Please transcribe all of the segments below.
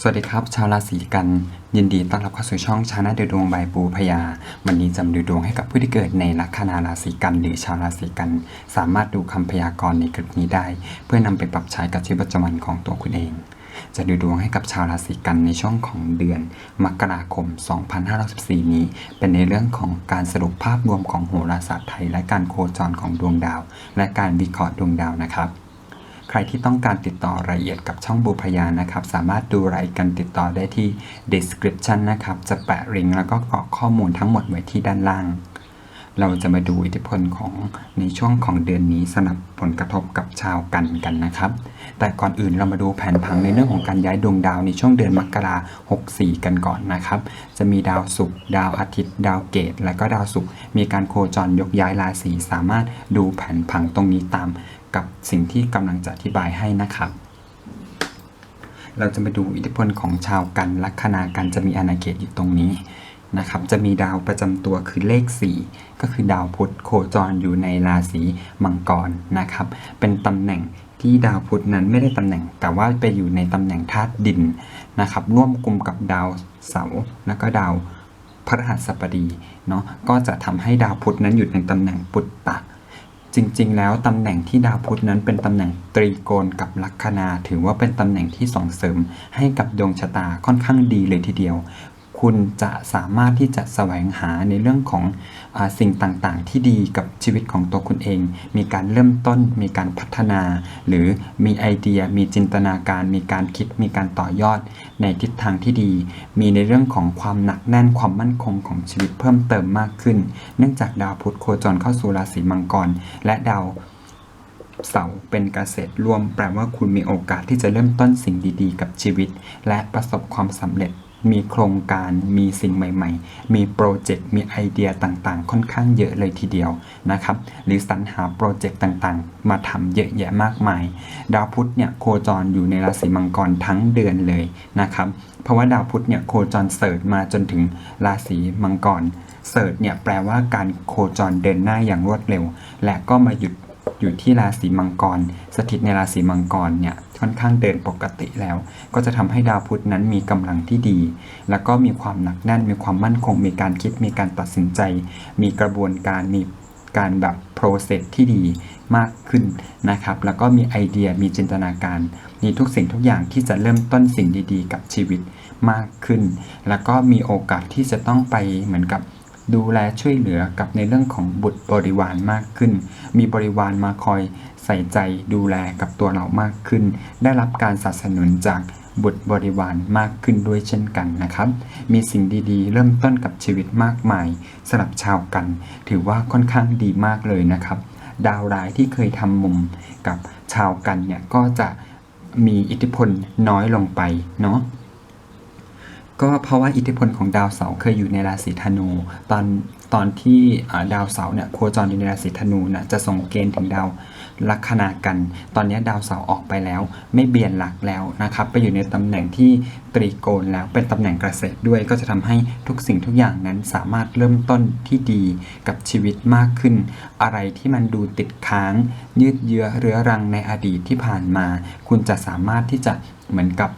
สวัสดีครับ ชาวราศีกัน ยินดีต้อนรับเข้าสู่ช่องชาแนลดูดวงใบปูพยา วันนี้จะมาดูดวงให้กับผู้ที่เกิดในลัคนาราศีกันหรือชาวราศีกัน สามารถดูคำพยากรณ์ในคลิปนี้ได้ เพื่อนำไปปรับใช้กับชีวิตประจำวันของตัวคุณเอง จะดูดวงให้กับชาวราศีกันในช่วงของเดือน มกราคม 2514นี้ เป็นในเรื่องของการสรุปภาพรวมของโหราศาสตร์ไทย และการโคจรของดวงดาว และการวิเคราะห์ดวงดาวนะครับ ใครที่ต้องการติดต่อรายละเอียดกับช่องบูพยานะครับ สามารถดูรายการติดต่อได้ที่ description นะครับ จะแปะลิงก์แล้วก็กรอกข้อมูลทั้งหมดไว้ที่ด้านล่าง เราจะมาดูอิทธิพลของในช่วงของเดือนนี้สำหรับผลกระทบกับชาวกันกันนะครับ แต่ก่อนอื่นเรามาดูแผนผังในเรื่องของการย้ายดวงดาวในช่วงเดือนมกรา64กันก่อนนะครับ จะมีดาวศุกร์ดาวอาทิตย์ ดาวเกต และก็ดาวศุกร์มีการโคจรยกย้ายราศีสามารถดูแผนผังตรงนี้ตาม กับสิ่งที่กำลังจะอธิบายให้นะครับ เราจะมาดูอิทธิพลของชาวกันลัคนากันจะมีอาณาเขตอยู่ตรงนี้นะครับ จะมีดาวประจำตัวคือเลข 4 ก็คือดาวพุธโคจรอยู่ในราศีมังกรนะครับ เป็นตำแหน่งที่ดาวพุธนั้นไม่ได้ตำแหน่ง แต่ว่าไปอยู่ในตำแหน่งธาตุดินนะครับ ร่วมกลุ่มกับดาวเสาร์แล้วก็ดาวพฤหัสบดีเนาะก็จะทำให้ดาวพุธนั้นอยู่ในตำแหน่งปุตตะ จริงๆ แล้วตำแหน่งที่ดาวพุธนั้นเป็นตำแหน่งตรีโกณกับลัคนา ถือว่าเป็นตำแหน่งที่ส่งเสริมให้กับดวงชะตาค่อนข้างดีเลยทีเดียว คุณจะสามารถที่จะแสวงหาในเรื่องของอสิ่งต่างๆ ที่ดีกับชีวิตของตัวคุณเอง มีการเริ่มต้น มีการพัฒนา หรือมีไอเดีย มีจินตนาการ มีการคิด มีการต่อยอด ในทิศทางที่ดี มีในเรื่องของความหนักแน่นความมั่นคงของชีวิตเพิ่มเติมมากขึ้น เนื่องจากดาวพุธโคจรเข้าสู่ราศีมังกร และดาวเสาเป็นเกษตรร่วม แปลว่าคุณมีโอกาสที่จะเริ่มต้นสิ่งดีๆ กับชีวิต และประสบความสำเร็จ มีโครงการมีสิ่งใหม่ ๆ มีโปรเจกต์มีไอเดียต่างๆ ค่อนข้างเยอะเลยทีเดียวนะครับหรือสรรหาโปรเจกต์ต่างๆ มาทำเยอะแยะมากมาย ดาวพุธเนี่ยโคจรอยู่ในราศีมังกรทั้งเดือนเลยนะครับเพราะว่าดาวพุธเนี่ยโคจรเสิร์มาจนถึงราศีมังกรเสิร์เนี่ยแปลว่าการโคจรเดินหน้าอย่างรวดเร็ว และก็มาหยุดอยู่ที่ราศีมังกร สถิตในราศีมังกรเนี่ย ค่อนข้างเดินปกติแล้ว ก็จะทำให้ดาวพุธนั้นมีกำลังที่ดี แล้วก็มีความหนักแน่นมีความมั่นคง มีการคิดมีการตัดสินใจ มีกระบวนการมีการแบบ process ที่ดีมากขึ้นนะครับ แล้วก็มีไอเดียมีจินตนาการ มีทุกสิ่งทุกอย่างที่จะเริ่มต้นสิ่งดีๆ กับชีวิตมากขึ้น แล้วก็มีโอกาสที่จะต้องไปเหมือนกับ ดูแลช่วยเหลือกับในเรื่องของบุตรบริวารมากขึ้น มีบริวารมาคอยใส่ใจดูแลกับตัวเรามากขึ้น ได้รับการสนับสนุนจากบุตรบริวารมากขึ้นด้วยเช่นกันนะครับ มีสิ่งดีๆ เริ่มต้นกับชีวิตมากมายสำหรับชาวกัน ถือว่าค่อนข้างดีมากเลยนะครับ ดาวร้ายที่เคยทำมุมกับชาวกันเนี่ยก็จะมีอิทธิพลน้อยลงไปเนาะ ก็เพราะว่าอิทธิพลของดาวเสาร์เคยอยู่ในราศีธนู ตอนตอนที่ดาวเสาร์เนี่ยโคจรอยู่ในราศีธนูนะจะส่งเกณฑ์ถึงดาวลัคนากัน ตอนนี้ดาวเสาร์ออกไปแล้ว ไม่เบียนหลักแล้วนะครับ ไปอยู่ในตำแหน่งที่ตรีโกณแล้วเป็นตำแหน่งเกษตรด้วยก็จะทำให้ทุกสิ่งทุกอย่างนั้นสามารถเริ่มต้นที่ดีกับชีวิตมากขึ้น อะไรที่มันดูติดค้าง ยืดเยื้อเรื้อรังในอดีตที่ผ่านมา คุณจะสามารถที่จะเหมือนกับ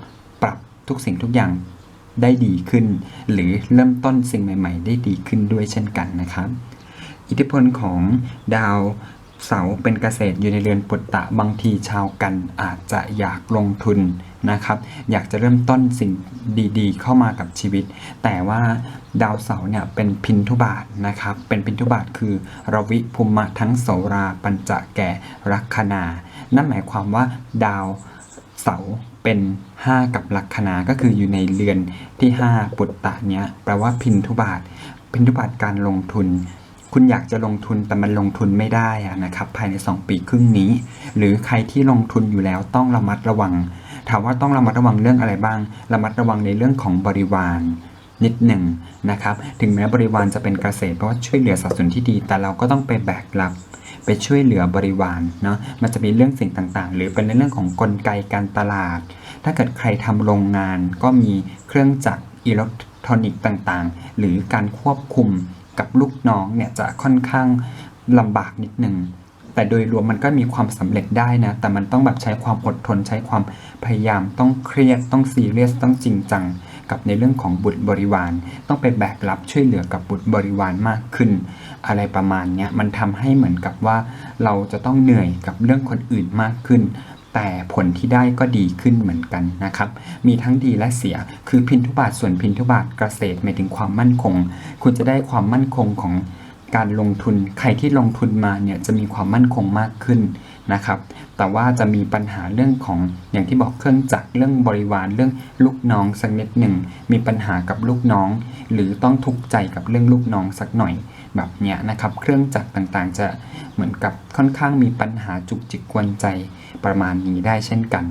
ปรับทุกสิ่งทุกอย่าง ได้ดีขึ้น หรือเริ่มต้นสิ่งใหม่ๆ ได้ดีขึ้นด้วยเช่นกันนะครับ อิทธิพลของดาวเสาร์เป็นเกษตรอยู่ในเรือนปุตตะบางทีชาวกันอาจจะอยากลงทุนนะครับ อยากจะเริ่มต้นสิ่งดีๆ เข้ามากับชีวิต แต่ว่าดาวเสาร์เนี่ยเป็นพินทุบาทนะครับ เป็นพินทุบาทคือรวิภูมะทั้งโสราปัญจะแก่ลัคนา นั่นหมายความว่าดาวเสา เป็น 5 กับลัคนาก็คืออยู่ในเรือนที่ 5 ปุตตะเนี้ยแปลว่าพินทุบาท พินทุบาทการลงทุน คุณอยากจะลงทุนแต่มันลงทุนไม่ได้นะครับ ภายใน 2 ปีครึ่งนี้ หรือใครที่ลงทุนอยู่แล้วต้องระมัดระวัง ถามว่าต้องระมัดระวังเรื่องอะไรบ้าง ระมัดระวังในเรื่องของบริวารนิดหนึ่งนะครับ ถึงแม้บริวารจะเป็นเกษตรเพราะว่าช่วยเหลือสนับสนุนที่ดี แต่เราก็ต้องไปแบกรับ ช่วยเหลือบริวารเนาะมันจะมีเรื่องสิ่งต่างๆ หรือเป็นในเรื่องของกลไกการตลาด ถ้าเกิดใครทำโรงงานก็มีเครื่องจักรอิเล็กทรอนิกส์ต่างๆ หรือการควบคุมกับลูกน้องเนี่ยจะค่อนข้างลำบากนิดหนึ่งแต่โดยรวมมันก็มีความสำเร็จได้นะ แต่มันต้องแบบใช้ความอดทนใช้ความพยายามต้องเครียดต้องซีเรียสต้องจริงจัง กับในเรื่องของบุตรบริวาร ต้องไปแบกรับช่วยเหลือกับบุตรบริวารมากขึ้น อะไรประมาณเนี้ยมันทำให้เหมือนกับว่า เราจะต้องเหนื่อยกับเรื่องคนอื่นมากขึ้น แต่ผลที่ได้ก็ดีขึ้นเหมือนกันนะครับ มีทั้งดีและเสียคือพินทุบาทส่วนพินทุบาทเกษตรหมายถึงความมั่นคง คุณจะได้ความมั่นคงของการลงทุน ใครที่ลงทุนมาเนี่ยจะมีความมั่นคงมากขึ้น นะครับ แต่ว่าจะมีปัญหาเรื่องของอย่างที่บอกเครื่องจักรเรื่องบริวารเรื่องลูกน้องสักนิดหนึ่งมีปัญหากับลูกน้อง หรือต้องทุกข์ใจกับเรื่องลูกน้องสักหน่อยแบบเนี้ยนะครับ เครื่องจักรต่างๆ จะเหมือนกับค่อนข้างมีปัญหาจุกจิกกวนใจประมาณนี้ได้เช่นกัน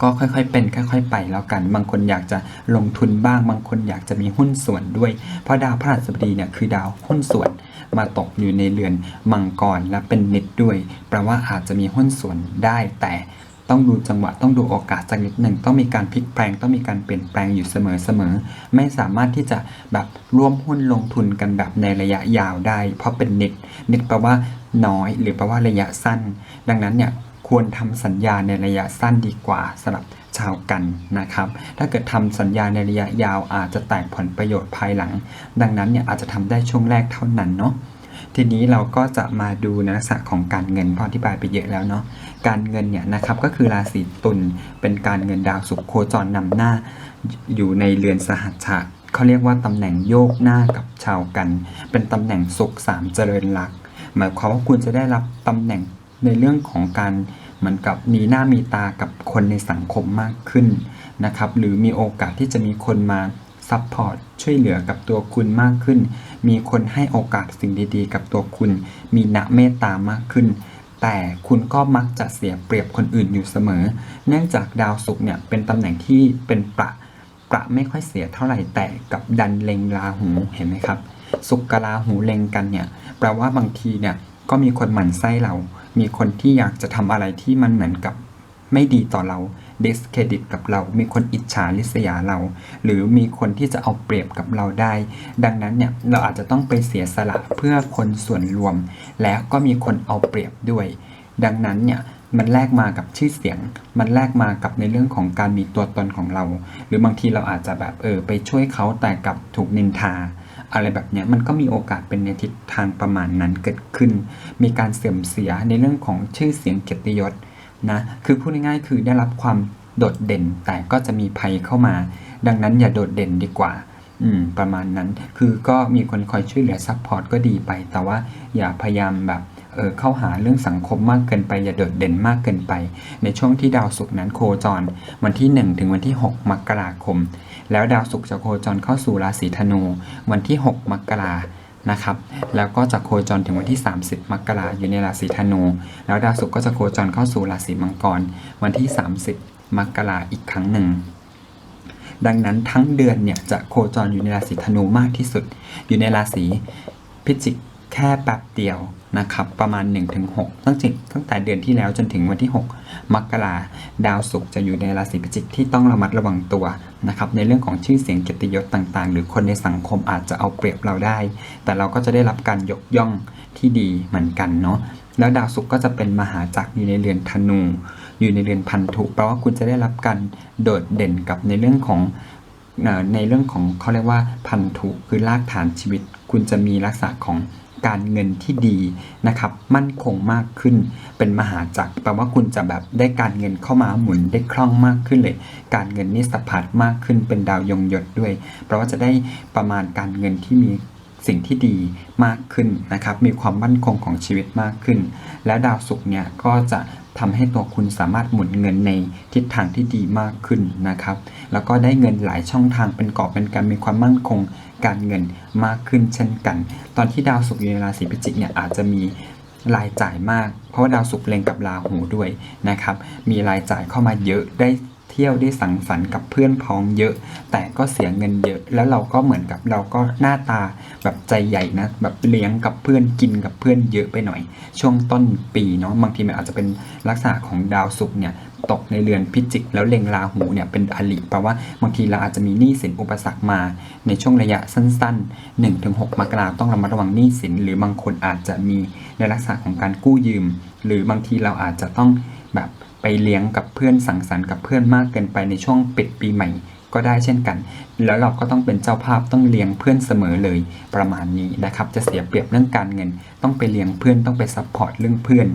ก็ค่อยๆ เป็นค่อยๆ ไปแล้วกัน บางคนอยากจะลงทุนบ้าง บางคนอยากจะมีหุ้นส่วนด้วย เพราะดาวพฤหัสบดีเนี่ยคือดาวหุ้นส่วน มาตกอยู่ในเรือนมังกรและเป็นนิดด้วยแปลว่าอาจจะมีหุ้นส่วนได้แต่ต้องดูจังหวะต้องดูโอกาสสักนิดหนึ่งต้องมีการพลิกแปลงต้องมีการเปลี่ยนแปลงอยู่เสมอๆไม่สามารถที่จะแบบร่วมหุ้นลงทุนกันแบบในระยะยาวได้ เพราะเป็นนิดนิดแปลว่าน้อย หรือแปลว่าระยะสั้น ดังนั้นเนี่ยควรทำสัญญาในระยะสั้นดีกว่าสำหรับ ชาวกันนะครับ ถ้าเกิดทำสัญญาในระยะยาวอาจจะแตกผลประโยชน์ภายหลัง ดังนั้นเนี่ยอาจจะทำได้ช่วงแรกเท่านั้นเนาะทีนี้เราก็จะมาดูในลักษณะของการเงินพราะอธิบายไปเยอะแล้วเนาะการเงินเนี่ยนะครับก็คือราศีตุลเป็นการเงินดาวศุกร์โคจรนำหน้า อยู่ในเรือนสหัชชะเขาเรียกว่าตำแหน่งโยกหน้ากับชาวกัน เป็นตำแหน่งศุกร์สามเจริญลัก หมายความว่าคุณจะได้รับตำแหน่งในเรื่องของการ เหมือนกับมีหน้ามีตากับคนในสังคมมากขึ้นนะครับหรือมีโอกาสที่จะมีคนมาซัพพอร์ตช่วยเหลือกับตัวคุณมากขึ้น มีคนให้โอกาสสิ่งดีๆ กับตัวคุณ มีณเมตตามากขึ้น แต่คุณก็มักจะเสียเปรียบคนอื่นอยู่เสมอ เนื่องจากดาวศุกร์เนี่ยเป็นตำแหน่งที่เป็นประประไม่ค่อยเสียเท่าไหร่แต่กับดันเล็งราหูเห็นไหมครับสุกกับราหูเล็งกันเนี่ยแปลว่าบางทีเนี่ยก็มีคนหมั่นไส้เรา มีคนที่อยากจะทำอะไรที่มันเหมือนกับไม่ดีต่อเรา discredit กับเรา มีคนอิจฉาริษยาเรา หรือมีคนที่จะเอาเปรียบกับเราได้ ดังนั้นเนี่ย เราอาจจะต้องไปเสียสละเพื่อคนส่วนรวม แล้วก็มีคนเอาเปรียบด้วย ดังนั้นเนี่ยมันแลกมากับชื่อเสียง มันแลกมากับในเรื่องของการมีตัวตนของเรา หรือบางทีเราอาจจะแบบเออไปช่วยเขาแต่กับถูกนินทา อะไรแบบเนี้ยมันก็มีโอกาสเป็นในทิศทางประมาณนั้นเกิดขึ้น มีการเสื่อมเสียในเรื่องของชื่อเสียงเกียรติยศนะคือพูดง่ายๆคือได้รับความโดดเด่นแต่ก็จะมีภัยเข้ามา ดังนั้นอย่าโดดเด่นดีกว่า อืม ประมาณนั้น คือก็มีคนคอยช่วยเหลือซัพพอร์ตก็ดีไป แต่ว่าอย่าพยายามแบบ เข้าหาเรื่องสังคมมากเกินไป อย่าโดดเด่นมากเกินไป ในช่วงที่ดาวศุกร์นั้นโคจร วันที่ 1 ถึงวันที่ 6 มกราคม แล้วดาวศุกร์จะโคจรเข้าสู่ราศีธนู วันที่ 6 มกรานะครับ แล้วก็จะโคจรถึงวันที่ 30 มกราอยู่ในราศีธนู แล้วดาวศุกร์ก็จะโคจรเข้าสู่ราศีมังกร วันที่ 30 มกราอีกครั้งหนึ่งดังนั้นทั้งเดือนเนี่ยจะโคจรอยู่ในราศีธนูมากที่สุด อยู่ในราศีพิจิก แค่แป๊บเดียวนะครับ ประมาณ 1-6 ตั้งแต่ตั้งแต่เดือนที่แล้วจนถึงวันที่ 6 มกราดาวศุกร์จะอยู่ในราศีพิจิกที่ต้องระมัดระวังตัวนะครับ ในเรื่องของชื่อเสียงเกียรติยศต่างๆ หรือคนในสังคมอาจจะเอาเปรียบเราได้ แต่เราก็จะได้รับการยกย่องที่ดีเหมือนกันเนาะแล้วดาวศุกร์ก็จะเป็นมหาจักรอยู่ในเรือนธนู อยู่ในเรือนพันธุแปลว่าคุณจะได้รับการโดดเด่นกับในเรื่องของในเรื่องของเขาเรียกว่าพันธุคือรากฐานชีวิต คุณจะมีลักษณะของการเงินที่ดีนะครับ มั่นคงมากขึ้น เป็นมหาจักรแปลว่าคุณจะแบบได้การเงินเข้ามาหมุนได้คล่องมากขึ้นเลย การเงินนี่สะพัดมากขึ้นเป็นดาวยงหยดด้วย เพราะว่าจะได้ประมาณการเงินที่มีสิ่งที่ดีมากขึ้นนะครับ มีความมั่นคงของชีวิตมากขึ้น และดาวศุกร์เนี่ยก็จะ ทำให้ตัวคุณสามารถหมุนเงินในทิศทางที่ดีมากขึ้นนะครับ แล้วก็ได้เงินหลายช่องทางเป็นกอบเป็นการมีความมั่นคงการเงินมากขึ้นเช่นกัน ตอนที่ดาวศุกร์อยู่ในราศีพิจิกเนี่ยอาจจะมีรายจ่ายมาก เพราะว่าดาวศุกร์เล็งกับราหูด้วยนะครับ มีรายจ่ายเข้ามาเยอะได้ เที่ยวได้สังสรรค์กับเพื่อนพ้องเยอะ แต่ก็เสียเงินเยอะ แล้วเราก็เหมือนกับเราก็หน้าตาแบบใจใหญ่นะแบบเลี้ยงกับเพื่อนกินกับเพื่อนเยอะไปหน่อย ช่วงต้นปีเนาะบางทีมันอาจจะเป็นลักษณะของดาวศุกร์เนี่ยตกในเรือนพิจิก แล้วเล็งราหูเนี่ยเป็นอลิแปลว่าบางทีเราอาจจะมีหนี้สินอุปสรรคมา ในช่วงระยะสั้น ๆ 1-6 มกราต้องระมัดระวังหนี้สิน หรือบางคนอาจจะมีในลักษณะของการกู้ยืม หรือบางทีเราอาจจะต้องแบบ ไปเลี้ยงกับเพื่อนสังสรรค์กับเพื่อนมากเกินไปในช่วงปิดปีใหม่ก็ได้เช่นกัน แล้วเราก็ต้องเป็นเจ้าภาพต้องเลี้ยงเพื่อนเสมอเลยประมาณนี้นะครับ จะเสียเปรียบเรื่องการเงิน ต้องไปเลี้ยงเพื่อนต้องไปซัพพอร์ตเรื่องเพื่อน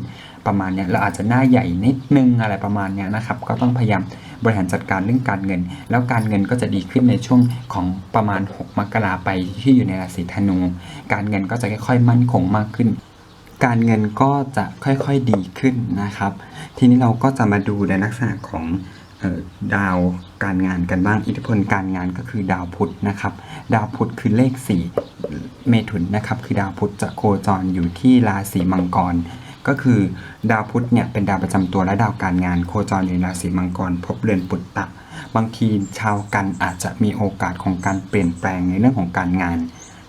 ประมาณนี้เราอาจจะหน้าใหญ่นิดนึงอะไรประมาณนี้นะครับ ก็ต้องพยายามบริหารจัดการเรื่องการเงิน แล้วการเงินก็จะดีขึ้นในช่วงของประมาณ 6 มกราไปที่อยู่ในราศีธนู การเงินก็จะค่อยๆมั่นคงมากขึ้น การเงินก็จะค่อยๆดีขึ้นนะครับ ทีนี้เราก็จะมาดูในลักษณะของออดาวการงานกันบ้างอิทธิพลการงานก็คือดาวพุธนะครับ ดาวพุธคือเลข 4 เมถุนนะครับ คือดาวพุธจะโคจรอยู่ที่ราศีมังกร ก็คือดาวพุธเนี่ยเป็นดาวประจำตัวและดาวการงาน โคจรอยู่ในราศีมังกร พบเรือนปุตตะ บางทีชาวกันอาจจะมีโอกาสของการเปลี่ยนแปลงในเรื่องของการงาน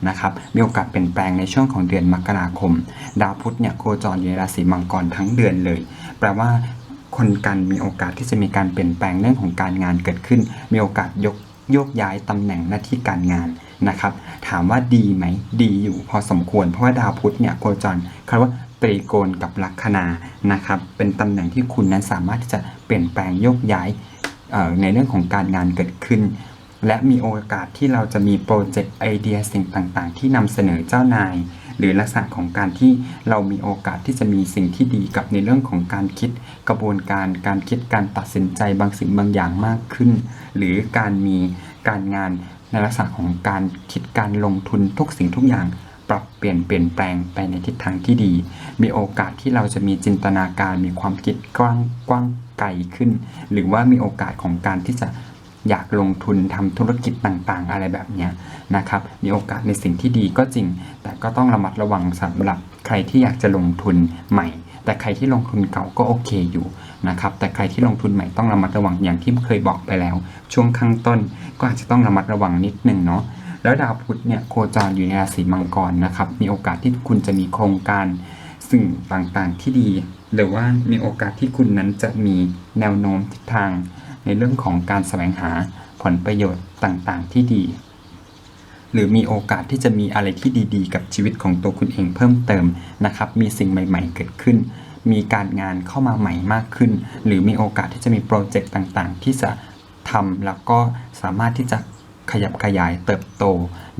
นะครับมีโอกาสเปลี่ยนแปลงในช่วงของเดือนมกราคม ดาวพุธเนี่ยโคจรอยู่ในราศีมังกรทั้งเดือนเลย แปลว่าคนกันมีโอกาสที่จะมีการเปลี่ยนแปลงเรื่องของการงานเกิดขึ้น มีโอกาสยกโยกย้ายตำแหน่งหน้าที่การงานนะครับ ถามว่าดีไหมดีอยู่พอสมควร เพราะว่าดาวพุธเนี่ยโคจรคำว่าตรีโกณกับลัคนานะครับเป็นตำแหน่งที่คุณนั้นสามารถที่จะเปลี่ยนแปลงโยกย้ายในเรื่องของการงานเกิดขึ้น และมีโอกาสที่เราจะมีโปรเจกต์ไอเดียสิ่งต่างๆ ที่นำเสนอเจ้านาย หรือลักษณะของการที่เรามีโอกาสที่จะมีสิ่งที่ดีกับในเรื่องของการคิดกระบวนการการคิดการตัดสินใจบางสิ่งบางอย่างมากขึ้น หรือการมีการงานในลักษณะของการคิดการลงทุนทุกสิ่งทุกอย่างปรับเปลี่ยนเปลี่ยนแปลงไปในทิศทางที่ดี มีโอกาสที่เราจะมีจินตนาการมีความคิดกว้างกว้างไกลขึ้น หรือว่ามีโอกาสของการที่จะ อยากลงทุนทำธุรกิจต่างๆ อะไรแบบนี้นะครับมีโอกาสในสิ่งที่ดีก็จริง แต่ก็ต้องระมัดระวังสำหรับใครที่อยากจะลงทุนใหม่ แต่ใครที่ลงทุนเก่าก็โอเคอยู่นะครับแต่ใครที่ลงทุนใหม่ต้องระมัดระวังอย่างที่เคยบอกไปแล้ว ช่วงข้างต้นก็อาจจะต้องระมัดระวังนิดนึงเนาะแล้วดาวพุธเนี่ยโคจรอยู่ในราศีมังกรนะครับมีโอกาสที่คุณจะมีโครงการสิ่งต่างๆที่ดี หรือว่ามีโอกาสที่คุณนั้นจะมีแนวโน้มทิศทาง ในเรื่องของการแสวงหาผลประโยชน์ต่างๆ ที่ดี หรือมีโอกาสที่จะมีอะไรที่ดีๆ กับชีวิตของตัวคุณเองเพิ่มเติมนะครับ มีสิ่งใหม่ ๆ เกิดขึ้น มีการงานเข้ามาใหม่มากขึ้น หรือมีโอกาสที่จะมีโปรเจกต์ต่างๆ ที่จะทำแล้วก็สามารถที่จะขยับขยายเติบโต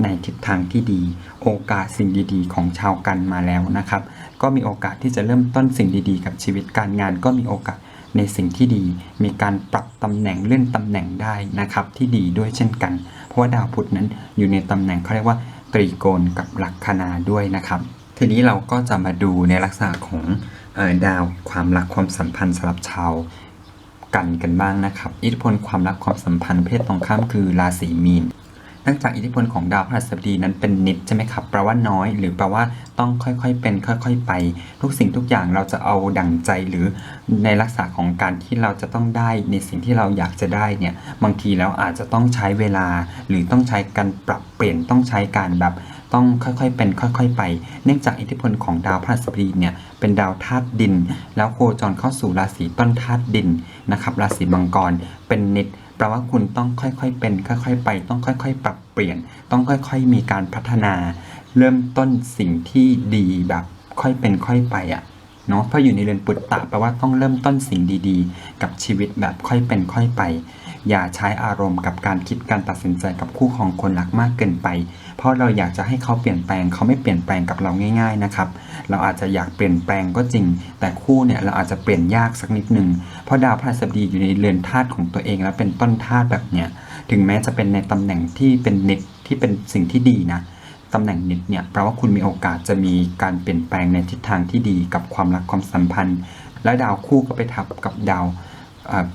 ในทิศทางที่ดี โอกาสสิ่งดีๆ ของชาวกันมาแล้วนะครับ ก็มีโอกาสที่จะเริ่มต้นสิ่งดีๆ กับชีวิตการงาน ก็มีโอกาส ในสิ่งที่ดี มีการปรับตำแหน่งเลื่อนตำแหน่งได้นะครับที่ดีด้วยเช่นกัน เพราะว่าดาวพุธนั้นอยู่ในตำแหน่งเขาเรียกว่าตรีโกณกับลัคนาด้วยนะครับ ทีนี้เราก็จะมาดูในลักษณะของออดาวความรักความสัมพันธ์สำหรับชาวกันกันบ้างนะครับ อิทธิพลความรักความสัมพันธ์เพศตรงข้ามคือราศีมีน นื่องจากอิทธิพลของดาวพฤหัสบดีนั้นเป็นนิดใช่ไหมครับแปลว่าน้อย หรือแปลว่าต้องค่อยๆเป็น ค่อย ๆ ไป ทุกสิ่งทุกอย่างเราจะเอาดั่งใจหรือในลักษณะของการที่เราจะต้องได้ในสิ่งที่เราอยากจะได้เนี่ยบางทีแล้วอาจจะต้องใช้เวลา หรือต้องใช้การปรับเปลี่ยนต้องใช้การแบบต้องค่อยๆเป็นค่อยๆไป เนื่องจากอิทธิพลของดาวพฤหัสบดีเนี่ยเป็นดาวธาตุดิน แล้วโคจรเข้าสู่ราศีต้นธาตุดินนะครับราศีมังกรเป็นนิด แปลว่าคุณต้องค่อยๆเป็น ค่อยๆ ไป ต้องค่อย ๆ ปรับเปลี่ยน ต้องค่อยๆ มีการพัฒนา เริ่มต้นสิ่งที่ดีแบบค่อยเป็นค่อยไปอะ่ะเนาะเพราะอยู่ในเรือนปุตตะแปลว่าต้องเริ่มต้นสิ่งดีๆ กับชีวิตแบบค่อยเป็นค่อยไป อย่าใช้อารมณ์กับการคิดการตัดสินใจกับคู่ของคนรักมากเกินไป เพราะเราอยากจะให้เขาเปลี่ยนแปลงเขาไม่เปลี่ยนแปลงกับเราง่าย ๆนะครับ เราอาจจะอยากเปลี่ยนแปลงก็จริง แต่คู่เนี่ยเราอาจจะเปลี่ยนยากสักนิดหนึ่งเพราะดาวพฤหัสบดีอยู่ในเรือนธาตุของตัวเองแล้วเป็นต้นธาตุแบบเนี้ยถึงแม้จะเป็นในตำแหน่งที่เป็นน็ตที่เป็นสิ่งที่ดีนะตำแหน่งน็ตเนี่ยแปลว่าคุณมีโอกาสจะมีการเปลี่ยนแปลงในทิศทางที่ดีกับความรักความสัมพันธ์ และดาวคู่ก็ไปทับกับดาว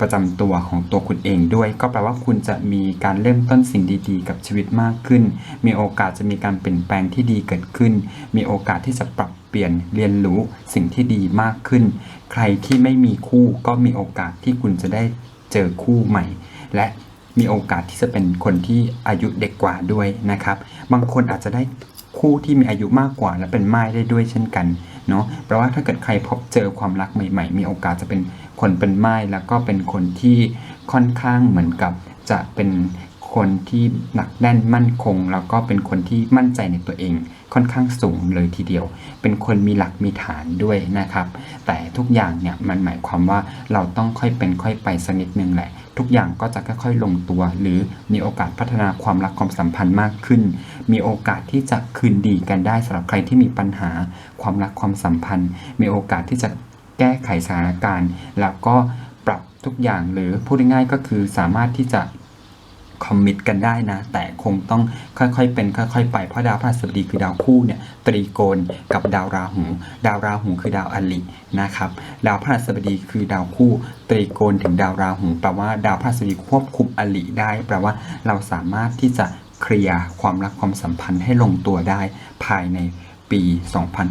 ประจำตัวของตัวคุณเองด้วย ก็แปลว่าคุณจะมีการเริ่มต้นสิ่งดีๆ กับชีวิตมากขึ้น มีโอกาสจะมีการเปลี่ยนแปลงที่ดีเกิดขึ้น มีโอกาสที่จะปรับ เปลี่ยนเรียนรู้สิ่งที่ดีมากขึ้น ใครที่ไม่มีคู่ก็มีโอกาสที่คุณจะได้เจอคู่ใหม่ และมีโอกาสที่จะเป็นคนที่อายุเด็กกว่าด้วยนะครับ บางคนอาจจะได้คู่ที่มีอายุมากกว่าและเป็นไม้ได้ด้วยเช่นกันเนาะเพราะว่าถ้าเกิดใครพบเจอความรักใหม่ๆ มีโอกาสจะเป็นคนเป็นไม้แล้วก็เป็นคนที่ค่อนข้างเหมือนกับจะเป็น คนที่หนักแน่นมั่นคง แล้วก็เป็นคนที่มั่นใจในตัวเอง ค่อนข้างสูงเลยทีเดียว เป็นคนมีหลักมีฐานด้วยนะครับ แต่ทุกอย่างเนี่ยมันหมายความว่าเราต้องค่อยเป็นค่อยไปสักนิดนึงแหละ ทุกอย่างก็จะค่อยๆลงตัว หรือมีโอกาสพัฒนาความรักความสัมพันธ์มากขึ้น มีโอกาสที่จะคืนดีกันได้สำหรับใครที่มีปัญหาความรักความสัมพันธ์ มีโอกาสที่จะแก้ไขสถานการณ์ แล้วก็ปรับทุกอย่างหรือพูดง่ายๆก็คือสามารถที่จะ คอมมิตกันได้นะ แต่คงต้องค่อยๆเป็นค่อยๆไปเพราะดาวพฤหัสบดีคือดาวคู่เนี่ยตรีโกณกับดาวราหู ดาวราหูคือดาวอลินะครับดาวพฤหัสบดีคือดาวคู่ตรีโกณถึงดาวราหูแปลว่าดาวพฤหัสบดีควบคุมอลิได้ แปลว่าเราสามารถที่จะเคลียร์ความรักความสัมพันธ์ให้ลงตัวได้ภายในปี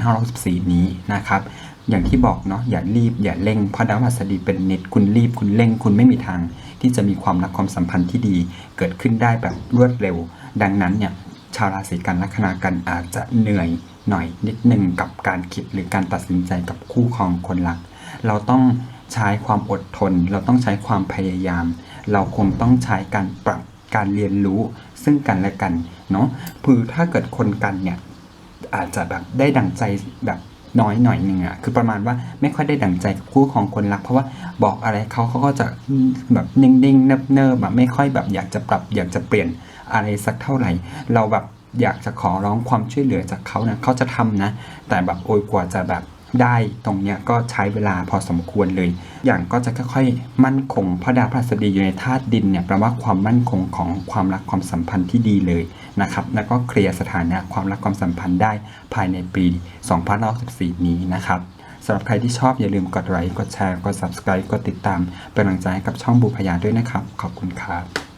2564 นี้นะครับอย่างที่บอกเนาะอย่ารีบอย่าเร่งเพราะดาวพฤหัสบดีเป็นนิดคุณรีบคุณเร่งคุณไม่มีทาง ที่จะมีความรักความสัมพันธ์ที่ดี เกิดขึ้นได้แบบรวดเร็ว ดังนั้นเนี่ยชาวราศีกันลัคนากันอาจจะเหนื่อยหน่อยนิดนึงกับการคิดหรือการตัดสินใจกับคู่ครองคนรัก เราต้องใช้ความอดทน เราต้องใช้ความพยายาม เราคงต้องใช้การปรับการเรียนรู้ซึ่งกันและกันเนาะคือถ้าเกิดคนกันเนี่ยอาจจะแบบได้ดังใจแบบ น้อยหน่อยหนึ่งอะคือประมาณว่าไม่ค่อยได้ดั่งใจกับคู่ของคนรัก เพราะว่าบอกอะไรเขาเขาก็จะแบบนิ่งๆเนิบๆแบบไม่ค่อยแบบอยากจะปรับอยากจะเปลี่ยนอะไรสักเท่าไหร่ เราแบบอยากจะขอร้องความช่วยเหลือจากเขานะเขาจะทำนะ แต่แบบโอยกว่าจะแบบได้ตรงเนี้ยก็ใช้เวลาพอสมควรเลย อย่างก็จะค่อยๆ มั่นคงพระดาวพฤหัสดีอยู่ในธาตุดินเนี่ยแปลว่าความมั่นคงของความรักความสัมพันธ์ที่ดีเลย นะครับแล้วก็เคลียร์สถานะความรักความสัมพันธ์ได้ภายในปี2564นี้นะครับสำหรับใครที่ชอบอย่าลืมกดไลค์กดแชร์กด subscribe กดติดตามเป็นกำลังใจให้กับช่องบูพยาด้วยนะครับ ขอบคุณครับ